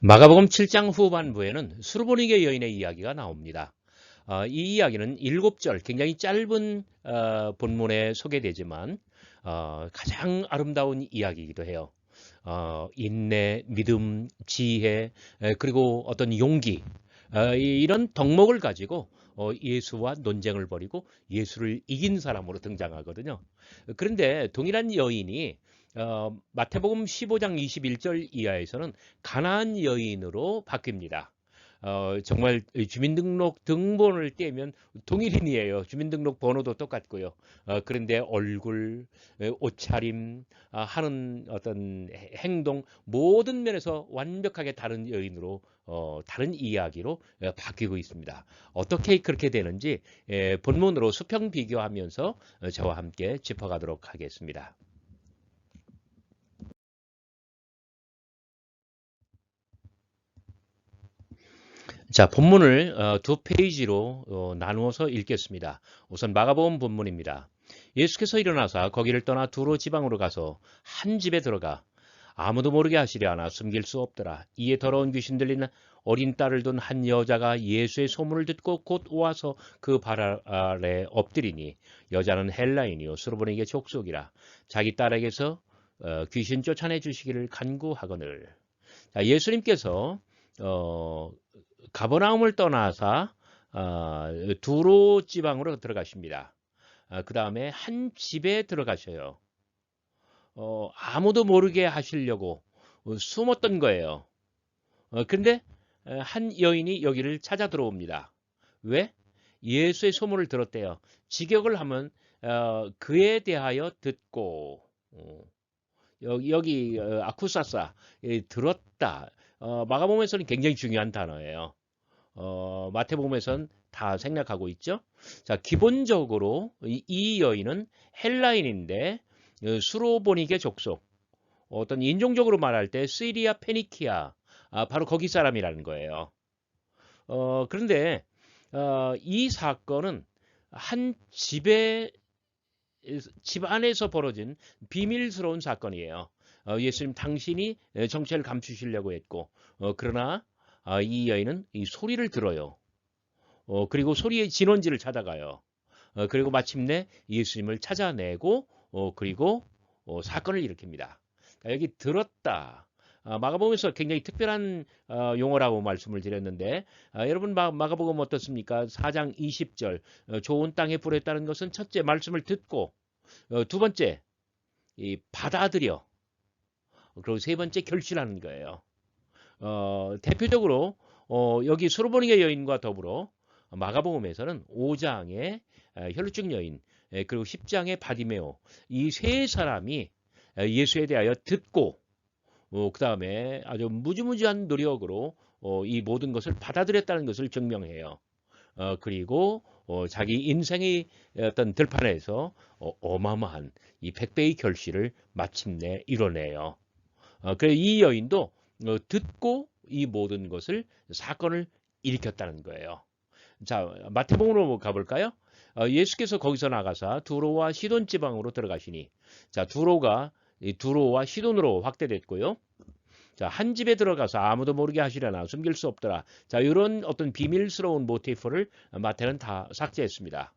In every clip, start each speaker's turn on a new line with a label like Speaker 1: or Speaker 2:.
Speaker 1: 마가복음 7장 후반부에는 수르보니게 여인의 이야기가 나옵니다. 어, 이 이야기는 7절 굉장히 짧은 어, 본문에 소개되지만 어, 가장 아름다운 이야기이기도 해요. 어, 인내, 믿음, 지혜, 에, 그리고 어떤 용기 어, 이- 이런 덕목을 가지고 어, 예수와 논쟁을 벌이고 예수를 이긴 사람으로 등장하거든요. 그런데 동일한 여인이 어, 마태복음 15장 21절 이하에서는 가나안 여인으로 바뀝니다. 어, 정말 주민등록 등본을 떼면 동일인이에요. 주민등록 번호도 똑같고요. 어, 그런데 얼굴, 에, 옷차림, 아, 하는 어떤 해- 행동 모든 면에서 완벽하게 다른 여인으로 어, 다른 이야기로 에, 바뀌고 있습니다. 어떻게 그렇게 되는지 에, 본문으로 수평 비교하면서 어, 저와 함께 짚어가도록 하겠습니다. 자, 본문을 어, 두 페이지로 어, 나누어서 읽겠습니다. 우선 마가복음 본문입니다. 예수께서 일어나사 거기를 떠나 두로 지방으로 가서 한 집에 들어가 아무도 모르게 하시려 하나 숨길 수 없더라. 이에 더러운 귀신 들린 어린 딸을 둔 한 여자가 예수의 소문을 듣고 곧 와서 그 발 아래 엎드리니 여자는 헬라인이요 수르보니게 족속이라 자기 딸에게서 어, 귀신 쫓아내 주시기를 간구하거늘. 자, 예수님께서 어, 가버나움을 떠나사 어, 두로 지방으로 들어가십니다. 그 다음에 한 집에 들어가셔요. 어, 아무도 모르게 하시려고 어, 숨었던 거예요. 어, 근데 어, 한 여인이 여기를 찾아 들어옵니다. 왜? 예수의 소문을 들었대요. 직역을 하면 어, 그에 대하여 듣고 어, 여기, 여기 어, 아쿠사사 예, 들었다. 어, 마가복음에서는 굉장히 중요한 단어예요. 어, 마태복음에서는 다 생략하고 있죠. 자, 기본적으로 이, 이 여인은 헬라인인데 어, 수로보니게 족속. 어떤 인종적으로 말할 때 시리아 페니키아 아, 바로 거기 사람이라는 거예요. 어, 그런데 어, 이 사건은 한 집에 집 안에서 벌어진 비밀스러운 사건이에요. 어, 예수님 당신이 정체를 감추시려고 했고 어, 그러나 아, 이 여인은 이 소리를 들어요. 어, 그리고 소리의 진원지를 찾아가요. 어, 그리고 마침내 예수님을 찾아내고 어, 그리고 어, 사건을 일으킵니다. 그러니까 여기 들었다. 아, 마가복음에서 굉장히 특별한 어, 용어라고 말씀을 드렸는데 아, 여러분 마, 마가복음 어떻습니까? 4장 20절 어, 좋은 땅에 뿌렸다는 것은 첫째 말씀을 듣고 어, 두 번째 이 받아들여 그리고 세 번째 결실하는 거예요. 어, 대표적으로 어, 여기 수로보니게 여인과 더불어 마가복음에서는 5장의 혈루증 여인 에, 그리고 10장의 바디메오 이 세 사람이 에, 예수에 대하여 듣고 어, 그 다음에 아주 무지무지한 노력으로 어, 이 모든 것을 받아들였다는 것을 증명해요. 어, 그리고 어, 자기 인생의 어떤 들판에서 어, 어마어마한 이 백배의 결실을 마침내 이뤄내요. 어, 그래 이 여인도 어, 듣고 이 모든 것을 사건을 일으켰다는 거예요. 자 마태복음으로 가볼까요? 어, 예수께서 거기서 나가사 두로와 시돈 지방으로 들어가시니 자 두로가 이 두로와 시돈으로 확대됐고요. 자, 한 집에 들어가서 아무도 모르게 하시려나 숨길 수 없더라. 자, 이런 어떤 비밀스러운 모티프를 마태는 다 삭제했습니다.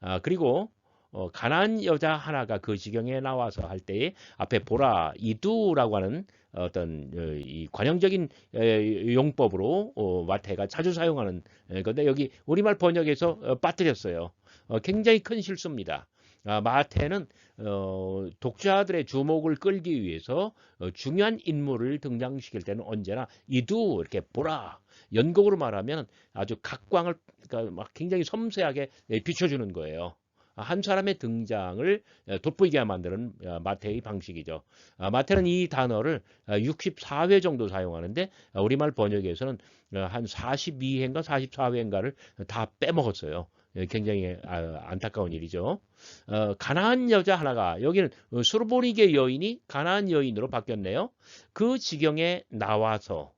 Speaker 1: 아, 그리고 어, 가난 여자 하나가 그 지경에 나와서 할 때에 앞에 보라 이두라고 하는 어떤 어, 이 관용적인 에, 용법으로 어, 마태가 자주 사용하는 에, 건데 여기 우리말 번역에서 어, 빠뜨렸어요. 어, 굉장히 큰 실수입니다. 아, 마태는 어, 독자들의 주목을 끌기 위해서 어, 중요한 인물을 등장시킬 때는 언제나 이두 이렇게 보라 연극으로 말하면 아주 각광을 그러니까 막 굉장히 섬세하게 예, 비춰주는 거예요. 아, 한 사람의 등장을 예, 돋보이게 만드는 어, 마태의 방식이죠. 아, 마태는 이 단어를 64회 정도 사용하는데 아, 우리말 번역에서는 어, 한 42회인가 44회인가를 다 빼먹었어요. 예, 굉장히 아, 안타까운 일이죠. 어, 가나안 여자 하나가 여기는 수르보니게 여인이 가나안 여인으로 바뀌었네요. 그 지경에 나와서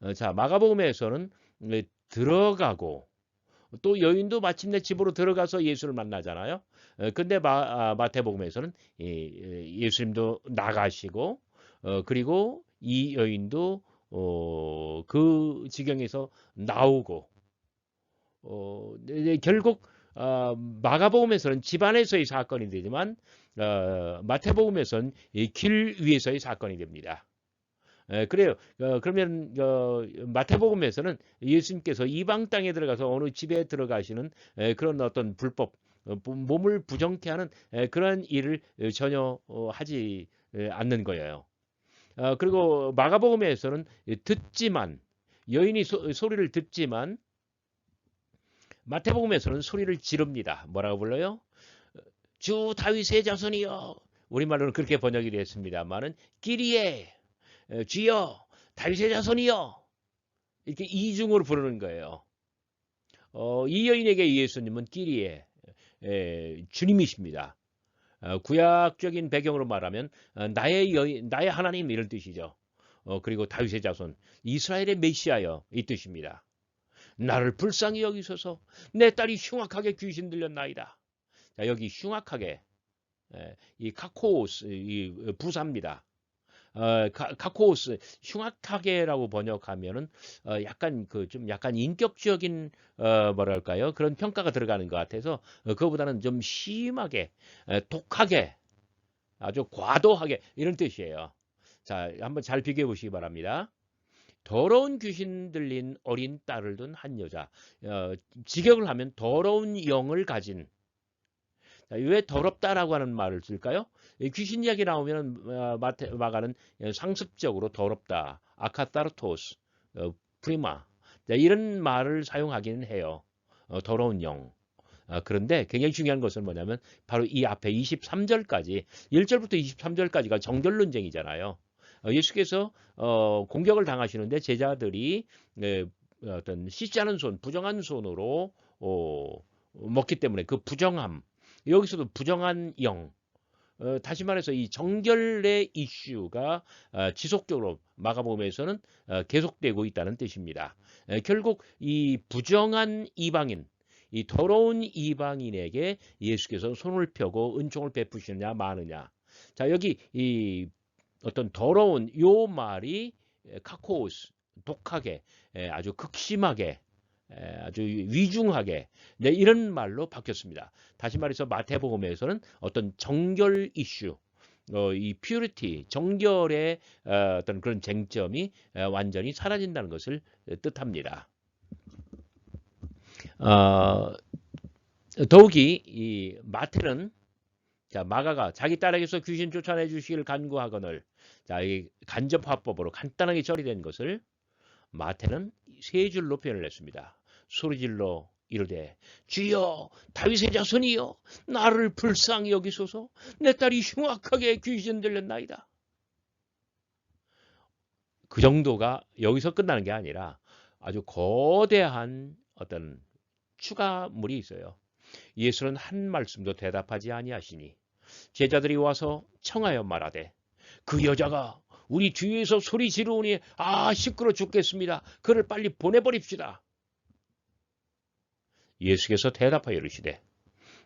Speaker 1: 어, 자 마가복음에서는 예, 들어가고 또 여인도 마침내 집으로 들어가서 예수를 만나잖아요. 어, 근데 마, 아, 마태복음에서는 이, 예, 예수님도 나가시고 어, 그리고 이 여인도 어, 그 지경에서 나오고 어, 네, 네, 결국 어, 마가복음에서는 집안에서의 사건이 되지만 어, 마태복음에서는 이길 위에서의 사건이 됩니다. 에, 그래요. 어, 그러면 어, 마태복음에서는 예수님께서 이방 땅에 들어가서 어느 집에 들어가시는 에, 그런 어떤 불법 어, 부- 몸을 부정케 하는 에, 그런 일을 에, 전혀 어, 하지 에, 않는 거예요. 어, 그리고 마가복음에서는 듣지만 여인이 소, 소리를 듣지만 마태복음에서는 소리를 지릅니다. 뭐라고 불러요? 주 다윗의 자손이여. 우리말로는 그렇게 번역이 됐습니다만은 끼리에 에, 주여 다윗의 자손이여. 이렇게 이중으로 부르는 거예요. 어, 이 여인에게 예수님은 끼리에 에, 주님이십니다. 어, 구약적인 배경으로 말하면 어, 나의 여인, 나의 하나님 이런 뜻이죠. 어, 그리고 다윗의 자손, 이스라엘의 메시아여 이 뜻입니다. 나를 불쌍히 여기소서 내 딸이 흉악하게 귀신 들렸나이다. 자, 여기 흉악하게 에, 이 카코스 이 부사입니다. 어, 카, 카코스 흉악하게라고 번역하면은 어, 약간 그 좀 약간 인격적인 어, 뭐랄까요 그런 평가가 들어가는 것 같아서 어, 그거보다는 좀 심하게 에, 독하게 아주 과도하게 이런 뜻이에요. 자 한번 잘 비교해 보시기 바랍니다. 더러운 귀신 들린 어린 딸을 둔 한 여자. 어, 직역을 하면 더러운 영을 가진. 자, 왜 더럽다라고 하는 말을 쓸까요? 이 귀신 이야기 나오면 어, 마태, 마가는 상습적으로 더럽다. 아카타르토스, 어, 프리마. 자, 이런 말을 사용하기는 해요. 어, 더러운 영. 아, 그런데 굉장히 중요한 것은 뭐냐면 바로 이 앞에 23절까지 1절부터 23절까지가 정결 논쟁이잖아요. 어, 예수께서 어, 공격을 당하시는데 제자들이 에, 어떤 씻지 않은 손, 부정한 손으로 어, 먹기 때문에 그 부정함 여기서도 부정한 영 어, 다시 말해서 이 정결의 이슈가 어, 지속적으로 마가복음에서는 어, 계속되고 있다는 뜻입니다. 에, 결국 이 부정한 이방인 이 더러운 이방인에게 예수께서 손을 펴고 은총을 베푸시느냐 마느냐. 자 여기 이 어떤 더러운 요 말이 카코스 독하게 에, 아주 극심하게 에, 아주 위중하게 네, 이런 말로 바뀌었습니다. 다시 말해서 마태복음에서는 어떤 정결 이슈 어, 이 퓨리티 정결의 어, 어떤 그런 쟁점이 어, 완전히 사라진다는 것을 뜻합니다. 어, 더욱이 이 마태는 자 마가가 자기 딸에게서 귀신 쫓아내 주시기를 간구하거늘 자 이 간접 화법으로 간단하게 처리된 것을 마태는 세 줄로 표현을 했습니다. 소리질러 이르되 주여 다윗의 자손이여 나를 불쌍히 여기소서 내 딸이 흉악하게 귀신 들렸나이다. 그 정도가 여기서 끝나는 게 아니라 아주 거대한 어떤 추가물이 있어요. 예수는 한 말씀도 대답하지 아니하시니 제자들이 와서 청하여 말하되 그 여자가 우리 뒤에서 소리 지르오니 아 시끄러 죽겠습니다. 그를 빨리 보내버립시다. 예수께서 대답하여 이르시되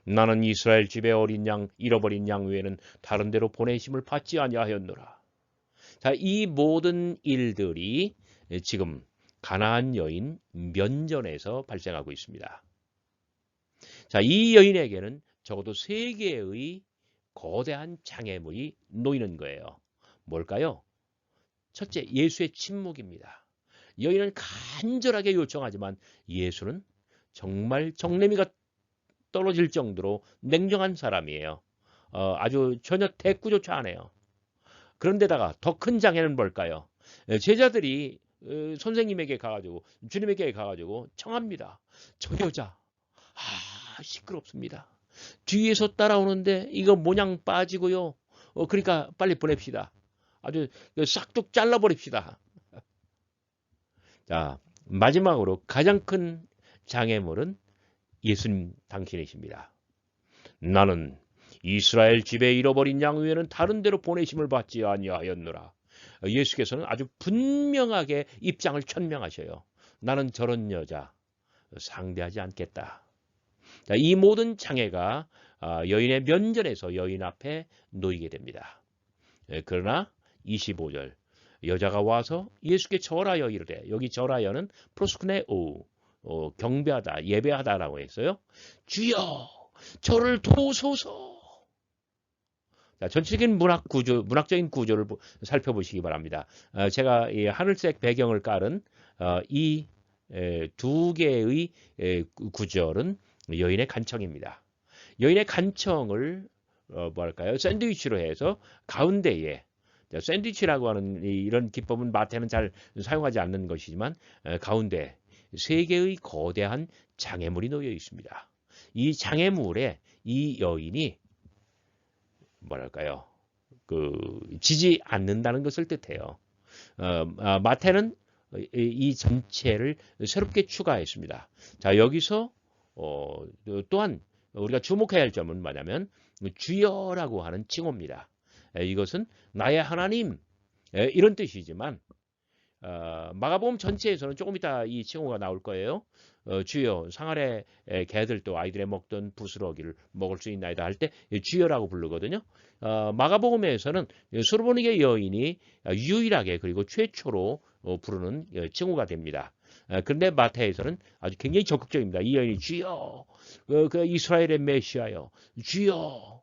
Speaker 1: 나는 이스라엘 집의 어린 양 잃어버린 양 외에는 다른 데로 보내심을 받지 아니하였노라. 자, 이 모든 일들이 지금 가나안 여인 면전에서 발생하고 있습니다. 자, 이 여인에게는 적어도 세 개의 거대한 장애물이 놓이는 거예요. 뭘까요? 첫째, 예수의 침묵입니다. 여인은 간절하게 요청하지만 예수는 정말 정내미가 떨어질 정도로 냉정한 사람이에요. 어, 아주 전혀 대꾸조차 안 해요. 그런데다가 더 큰 장애는 뭘까요? 제자들이 어, 선생님에게 가가지고 주님에게 가가지고 청합니다. 저 여자 아 시끄럽습니다. 뒤에서 따라오는데 이거 모양 빠지고요. 어, 그러니까 빨리 보냅시다. 아주 싹둑 잘라버립시다. 자 마지막으로 가장 큰 장애물은 예수님 당신이십니다. 나는 이스라엘 집에 잃어버린 양 외에는 다른 데로 보내심을 받지 아니하였노라. 예수께서는 아주 분명하게 입장을 천명하셔요. 나는 저런 여자 상대하지 않겠다. 자, 이 모든 장애가 여인의 면전에서 여인 앞에 놓이게 됩니다. 그러나 25절 여자가 와서 예수께 절하여 이르되 여기 절하여는 프로스크네오 어, 경배하다 예배하다라고 했어요. 주여 저를 도우소서. 자, 전체적인 문학 구조, 문학적인 구조를 보- 살펴보시기 바랍니다. 어, 제가 이 하늘색 배경을 깔은 어, 이두 개의 에, 구- 구절은 여인의 간청입니다. 여인의 간청을 어, 뭐랄까요? 샌드위치로 해서 가운데에 자, 샌드위치라고 하는 이- 이런 기법은 마태는 잘 사용하지 않는 것이지만 에, 가운데 세 개의 거대한 장애물이 놓여 있습니다. 이 장애물에 이 여인이 뭐랄까요? 그 지지 않는다는 것을 뜻해요. 어, 아, 마태는 이, 이 전체를 새롭게 추가했습니다. 자 여기서 어, 또한 우리가 주목해야 할 점은 뭐냐면 주여라고 하는 칭호입니다. 에, 이것은 나의 하나님 에, 이런 뜻이지만 어, 마가복음 전체에서는 조금 이따 이 칭호가 나올 거예요. 어, 주여 상아래 에, 개들도 아이들의 먹던 부스러기를 먹을 수 있나이다 할 때 주여라고 부르거든요. 어, 마가복음에서는 소르보니게 여인이 유일하게 그리고 최초로 어, 부르는 어, 칭호가 됩니다. 어, 그런데 마태에서는 아주 굉장히 적극적입니다. 이 여인이 주여, 어, 그 이스라엘의 메시아여, 주여.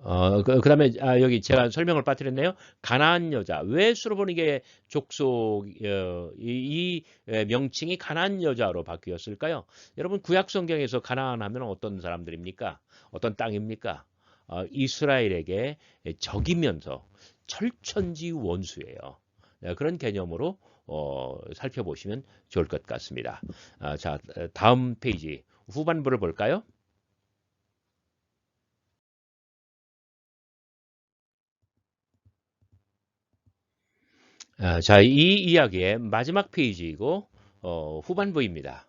Speaker 1: 음. 어, 그, 그다음에 아, 여기 제가 설명을 빠뜨렸네요. 가나안 여자. 왜 수로보니게 족속 어, 이, 이 에, 명칭이 가나안 여자로 바뀌었을까요? 여러분 구약 성경에서 가나안 하면 어떤 사람들입니까? 어떤 땅입니까? 어, 이스라엘에게 적이면서 철천지 원수예요. 네, 그런 개념으로 어, 살펴보시면 좋을 것 같습니다. 아, 자, 다음 페이지 후반부를 볼까요? 아, 자, 이 이야기의 마지막 페이지이고 어, 후반부입니다.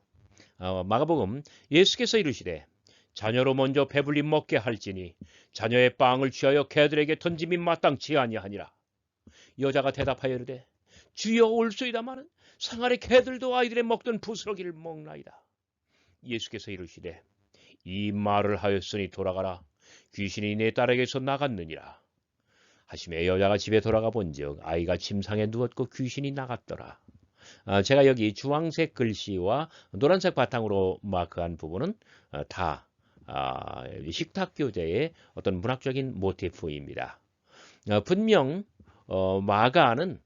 Speaker 1: 어, 마가복음 예수께서 이르시되 자녀로 먼저 배불리 먹게 할지니 자녀의 빵을 취하여 개들에게 던짐이 마땅치 아니하니라. 여자가 대답하여 이르되 주여 올소이다마는 상아래 개들도 아이들의 먹던 부스러기를 먹나이다. 예수께서 이르시되 이 말을 하였으니 돌아가라. 귀신이 내 딸에게서 나갔느니라. 하심에 여자가 집에 돌아가 본즉 아이가 침상에 누웠고 귀신이 나갔더라. 아, 제가 여기 주황색 글씨와 노란색 바탕으로 마크한 부분은 아, 다 아, 식탁 교재의 어떤 문학적인 모티프입니다. 아, 분명 어, 마가는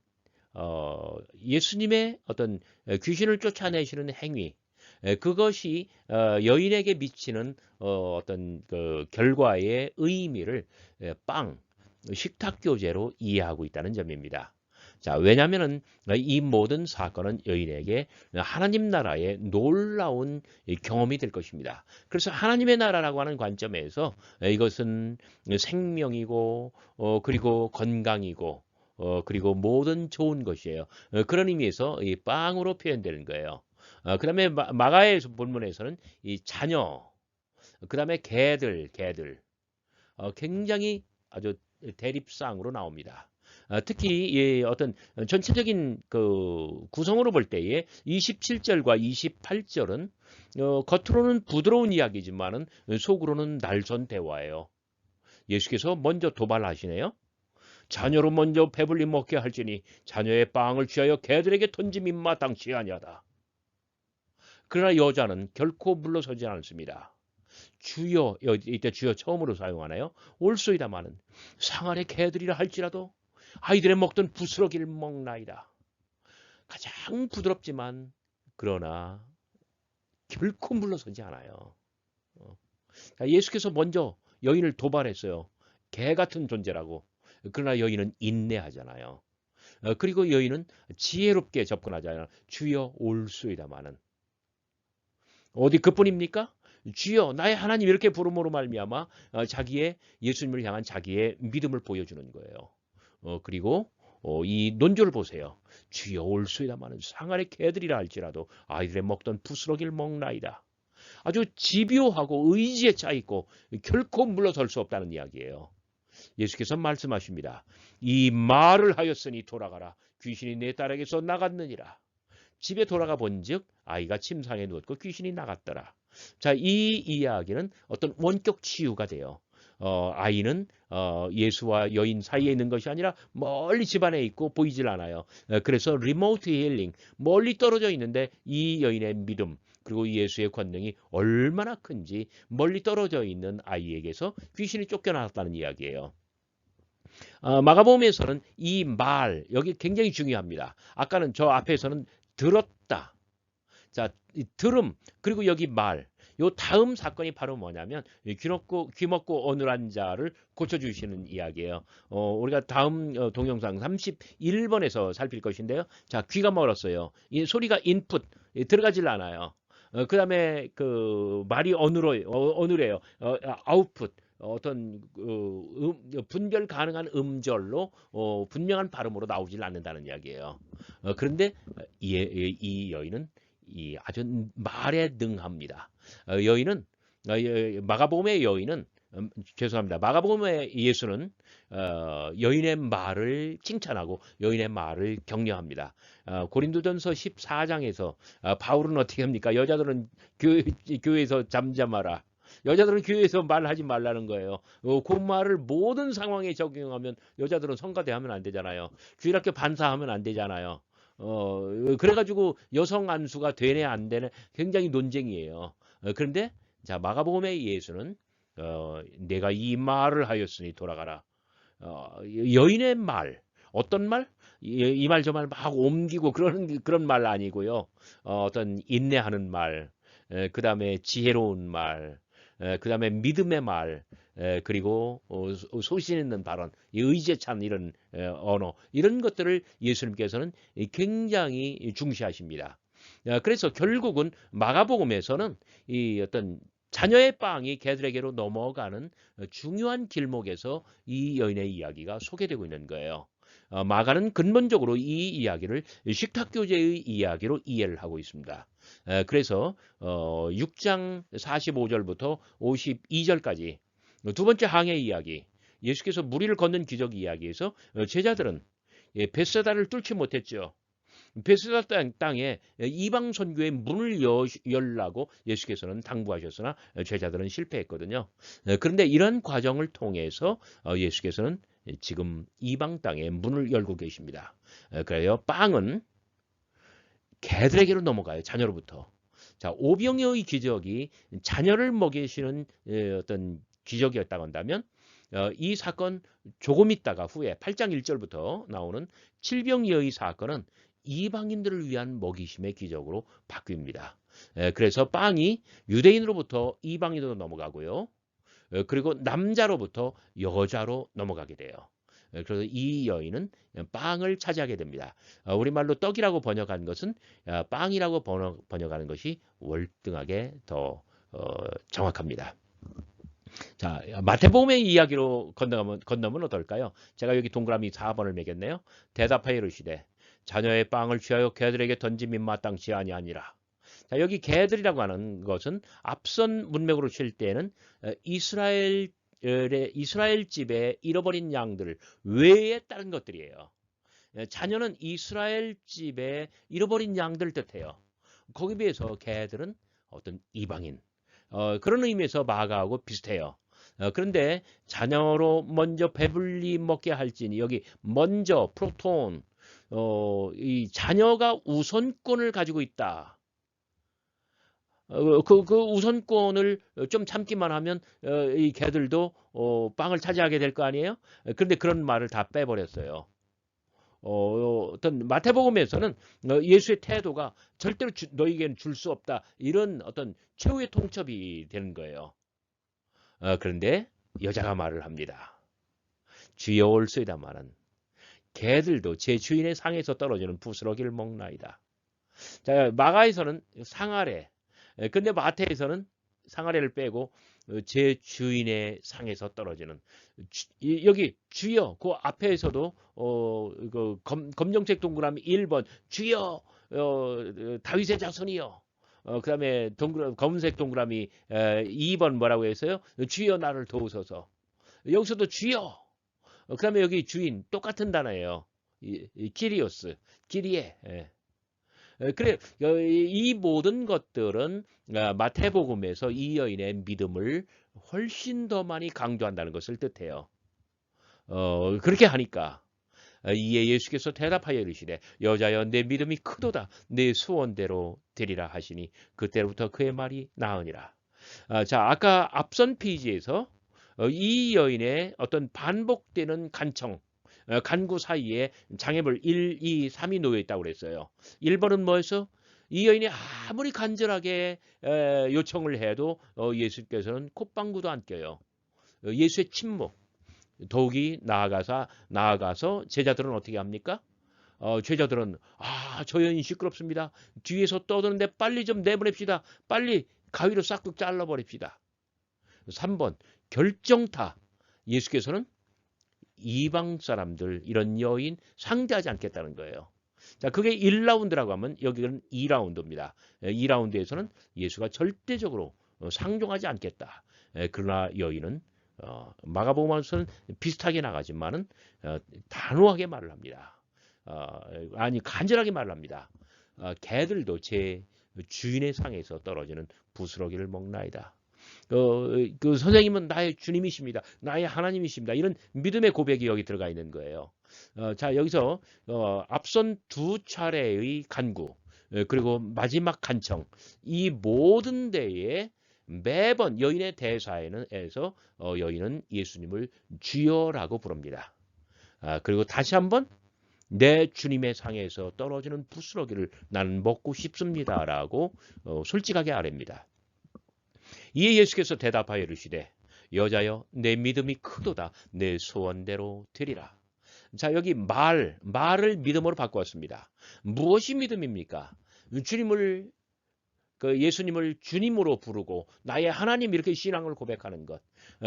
Speaker 1: 어, 예수님의 어떤 귀신을 쫓아내시는 행위 에, 그것이 어, 여인에게 미치는 어, 어떤 그 결과의 의미를 에, 빵 식탁 교재로 이해하고 있다는 점입니다. 자, 왜냐하면은 이 모든 사건은 여인에게 하나님 나라의 놀라운 경험이 될 것입니다. 그래서 하나님의 나라라고 하는 관점에서 이것은 생명이고 어, 그리고 건강이고 어, 그리고 모든 좋은 것이에요. 어, 그런 의미에서 이 빵으로 표현되는 거예요. 어, 그 다음에 마- 마가의 본문에서는 이 자녀, 그 다음에 개들, 개들 어, 굉장히 아주 대립상으로 나옵니다. 어, 특히 이 어떤 전체적인 그 구성으로 볼 때에 27절과 28절은 어, 겉으로는 부드러운 이야기지만은 속으로는 날선 대화예요. 예수께서 먼저 도발하시네요. 자녀로 먼저 배불리 먹게 할지니 자녀의 빵을 취하여 개들에게 던짐이 마땅치 아니하다. 그러나 여자는 결코 물러서지 않습니다. 주여 여- 이때 주여 처음으로 사용하나요? 올소이다마는 상아래 개들이라 할지라도 아이들의 먹던 부스러기를 먹나이다. 가장 부드럽지만 그러나 결코 물러서지 않아요. 어. 자, 예수께서 먼저 여인을 도발했어요. 개 같은 존재라고. 그러나 여인은 인내하잖아요. 어, 그리고 여인은 지혜롭게 접근하잖아요. 주여 올수이다마는 어디 그뿐입니까? 주여 나의 하나님 이렇게 부름으로 말미암아 어, 자기의 예수님을 향한 자기의 믿음을 보여주는 거예요. 어, 그리고 어, 이 논조를 보세요. 주여 올수이다 마는 상아의 개들이라 할지라도 아이들의 먹던 부스러기를 먹나이다. 아주 집요하고 의지에 차 있고 결코 물러설 수 없다는 이야기예요. 예수께서 말씀하십니다. 이 말을 하였으니 돌아가라. 귀신이 내 딸에게서 나갔느니라. 집에 돌아가 본즉 아이가 침상에 누웠고 귀신이 나갔더라. 자, 이 이야기는 어떤 원격 치유가 돼요. 어, 아이는 어, 예수와 여인 사이에 있는 것이 아니라 멀리 집안에 있고 보이질 않아요. 어, 그래서 리모트 힐링 멀리 떨어져 있는데 이 여인의 믿음 그리고 예수의 권능이 얼마나 큰지 멀리 떨어져 있는 아이에게서 귀신이 쫓겨나왔다는 이야기예요. 어, 마가복음에서는 이 말 여기 굉장히 중요합니다. 아까는 저 앞에서는 들었다. 자, 이 들음 그리고 여기 말. 요 다음 사건이 바로 뭐냐면 귀 먹고 귀 먹고 어눌한 자를 고쳐 주시는 이야기예요. 어, 우리가 다음 어, 동영상 31번에서 살필 것인데요. 자, 귀가 멀었어요. 이 소리가 인풋 들어가질 않아요. 어, 그다음에 그 말이 어눌해 어, 어눌해요. 어, 아웃풋 어떤 그 음, 분별 가능한 음절로 어, 분명한 발음으로 나오질 않는다는 이야기예요. 어, 그런데 이, 이, 이 여인은 이 아주 말에 능합니다. 어, 여인은 어, 마가복음의 여인은 음, 죄송합니다. 마가복음의 예수는 어, 여인의 말을 칭찬하고 여인의 말을 격려합니다. 어, 고린도전서 14장에서 어, 바울은 어떻게 합니까? 여자들은 교회, 교회 에서 잠잠하라. 여자들은 교회에서 말하지 말라는 거예요. 어, 그 말을 모든 상황에 적용하면 여자들은 성가대하면 안 되잖아요. 주일학교 반사하면 안 되잖아요. 어, 그래가지고 여성 안수가 되네 안 되네 굉장히 논쟁이에요. 어, 그런데 자 마가복음의 예수는 어, 내가 이 말을 하였으니 돌아가라. 어, 여인의 말 어떤 말? 이 말 저 말 막 옮기고 그런 그런 말 아니고요. 어, 어떤 인내하는 말, 그 다음에 지혜로운 말, 그 다음에 믿음의 말, 에, 그리고 어, 소신 있는 발언, 의지에 찬 이런 에, 언어, 이런 것들을 예수님께서는 굉장히 중시하십니다. 야, 그래서 결국은 마가복음에서는 이 어떤 자녀의 빵이 개들에게로 넘어가는 중요한 길목에서 이 여인의 이야기가 소개되고 있는 거예요. 어, 마가는 근본적으로 이 이야기를 식탁교제의 이야기로 이해를 하고 있습니다. 에, 그래서 어, 6장 45절부터 52절까지 두 번째 항해 이야기, 예수께서 무리를 걷는 기적 이야기에서 어, 제자들은 예, 베세다를 뚫지 못했죠. 베세다 땅 에 이방 선교의 문을 여, 열라고 예수께서는 당부하셨으나 제자들은 실패했거든요. 어, 그런데 이런 과정을 통해서 어, 예수께서는 지금 이방 땅에 문을 열고 계십니다. 그래요. 빵은 개들에게로 넘어가요. 자녀로부터. 자, 오병이의 기적이 자녀를 먹이시는 어떤 기적이었다고 한다면 어, 이 사건 조금 있다가 후에 8장 1절부터 나오는 칠병이의 사건은 이방인들을 위한 먹이심의 기적으로 바뀝니다. 에, 그래서 빵이 유대인으로부터 이방인으로 넘어가고요. 에, 그리고 남자로부터 여자로 넘어가게 돼요. 에, 그래서 이 여인은 빵을 차지하게 됩니다. 어, 우리말로 떡이라고 번역한 것은 어, 빵이라고 번역, 번역하는 것이 월등하게 더 어, 정확합니다. 자, 마태복음의 이야기로 건너면, 건너면 어떨까요? 제가 여기 동그라미 4번을 매겼네요. 대답하여 이르시되 자녀의 빵을 취하여 개들에게 던짐이 마땅치 아니하니라. 자, 여기 개들이라고 하는 것은 앞선 문맥으로 칠 때는 이스라엘 이스라엘 집에 잃어버린 양들 외에 다른 것들이에요. 자녀는 이스라엘 집에 잃어버린 양들 뜻해요. 거기에 비해서 개들은 어떤 이방인, 어, 그런 의미에서 마가하고 비슷해요. 어, 그런데 자녀로 먼저 배불리 먹게 할지니 여기 먼저 프로톤 어, 이 자녀가 우선권을 가지고 있다. 어, 그, 그 우선권을 좀 참기만 하면 어, 이 개들도 어, 빵을 차지하게 될 거 아니에요? 그런데 그런 말을 다 빼버렸어요. 어, 어떤 마태복음에서는 어, 예수의 태도가 절대로 주, 너에게는 줄 수 없다 이런 어떤 최후의 통첩이 되는 거예요. 어, 그런데 여자가 말을 합니다. 주여 올소이다 말은 개들도 제 주인의 상에서 떨어지는 부스러기를 먹나이다. 자 마가에서는 상아래, 근데 마태에서는 상아래를 빼고 어, 제 주인의 상에서 떨어지는 주, 여기 주여 그 앞에서도 어, 그 검, 검정색 동그라미 1번 주여 어, 다윗의 자손이요. 어, 그 다음에 동그라, 검은색 동그라미 에, 2번 뭐라고 했어요? 주여 나를 도우소서. 여기서도 주여. 어, 그 다음에 여기 주인 똑같은 단어예요. 이, 이 키리오스, 키리에. 예. 그래 이 모든 것들은 아, 마태복음에서 이 여인의 믿음을 훨씬 더 많이 강조한다는 것을 뜻해요. 어, 그렇게 하니까 어, 이에 예수께서 대답하여 이르시되 여자여 내 믿음이 크도다 내 소원대로 되리라 하시니 그때부터 그의 말이 나으니라. 아, 자 아까 앞선 페이지에서 어, 이 여인의 어떤 반복되는 간청 어, 간구 사이에 장애물 1, 2, 3이 놓여 있다고 그랬어요. 1번은 뭐였어? 이 여인이 아무리 간절하게 에, 요청을 해도 어, 예수께서는 콧방구도 안 껴요. 어, 예수의 침묵. 더욱이 나아가서 나아가서 제자들은 어떻게 합니까? 어, 제자들은 아, 저 여인 시끄럽습니다. 뒤에서 떠드는데 빨리 좀 내보냅시다. 빨리 가위로 싹둑 잘라 버립시다. 3번 결정타. 예수께서는 이방 사람들 이런 여인 상대하지 않겠다는 거예요. 자, 그게 1라운드라고 하면 여기는 2라운드입니다. 2라운드에서는 예수가 절대적으로 어, 상종하지 않겠다. 에, 그러나 여인은 어, 마가복음에서는 비슷하게 나가지만은 어, 단호하게 말을 합니다. 어, 아니 간절하게 말을 합니다. 어, 개들도 제 주인의 상에서 떨어지는 부스러기를 먹나이다. 어, 그 선생님은 나의 주님이십니다. 나의 하나님이십니다. 이런 믿음의 고백이 여기 들어가 있는 거예요. 어, 자 여기서 어, 앞선 두 차례의 간구 어, 그리고 마지막 간청 이 모든 데에 매번 여인의 대사에는 에서 어, 여인은 예수님을 주여라고 부릅니다. 아, 그리고 다시 한번 내 주님의 상에서 떨어지는 부스러기를 나는 먹고 싶습니다라고 어, 솔직하게 아뢰입니다. 이에 예수께서 대답하여 이르시되 여자여 내 믿음이 크도다 내 소원대로 되리라. 자 여기 말 말을 믿음으로 바꾸었습니다. 무엇이 믿음입니까? 주님을 그 예수님을 주님으로 부르고 나의 하나님 이렇게 신앙을 고백하는 것.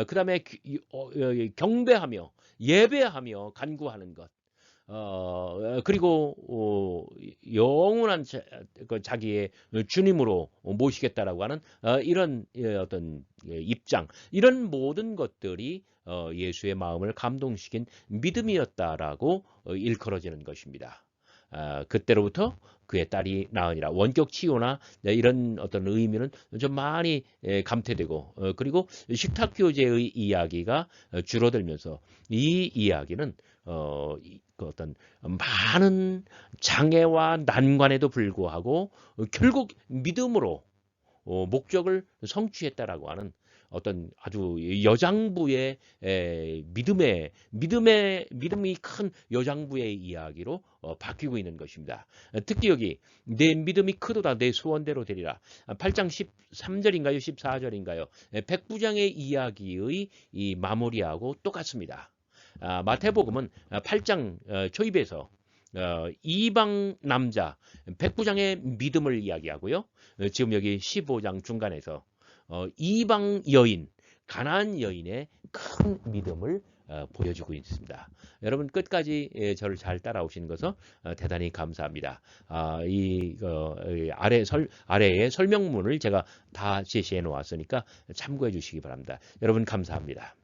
Speaker 1: 그 다음에 경배하며 예배하며 간구하는 것. 어, 그리고 어, 영원한 자, 그 자기의 주님으로 모시겠다라고 하는 어, 이런 예, 어떤 예, 입장, 이런 모든 것들이 어, 예수의 마음을 감동시킨 믿음이었다라고 어, 일컬어지는 것입니다. 아, 그때로부터 그의 딸이 나으니라 원격 치유나 이런 어떤 의미는 좀 많이 예, 감퇴되고 어, 그리고 식탁 교제의 이야기가 줄어들면서 이 이야기는 어, 그 어떤 많은 장애와 난관에도 불구하고 결국 믿음으로 어, 목적을 성취했다라고 하는 어떤 아주 여장부의 에, 믿음의 믿음의 믿음이 큰 여장부의 이야기로 어, 바뀌고 있는 것입니다. 특히 여기 내 믿음이 크도다 내 소원대로 되리라. 8장 13절인가요? 14절인가요? 백부장의 이야기의 이 마무리하고 똑같습니다. 아, 마태복음은 8장 어, 초입에서 어, 이방 남자 백부장의 믿음을 이야기하고요. 어, 지금 여기 15장 중간에서 어, 이방 여인 가나안 여인의 큰 믿음을 어, 보여주고 있습니다. 여러분 끝까지 예, 저를 잘 따라오시는 것을 어, 대단히 감사합니다. 아, 이 어, 아래 설 아래에 설명문을 제가 다 제시해 놓았으니까 참고해 주시기 바랍니다. 여러분 감사합니다.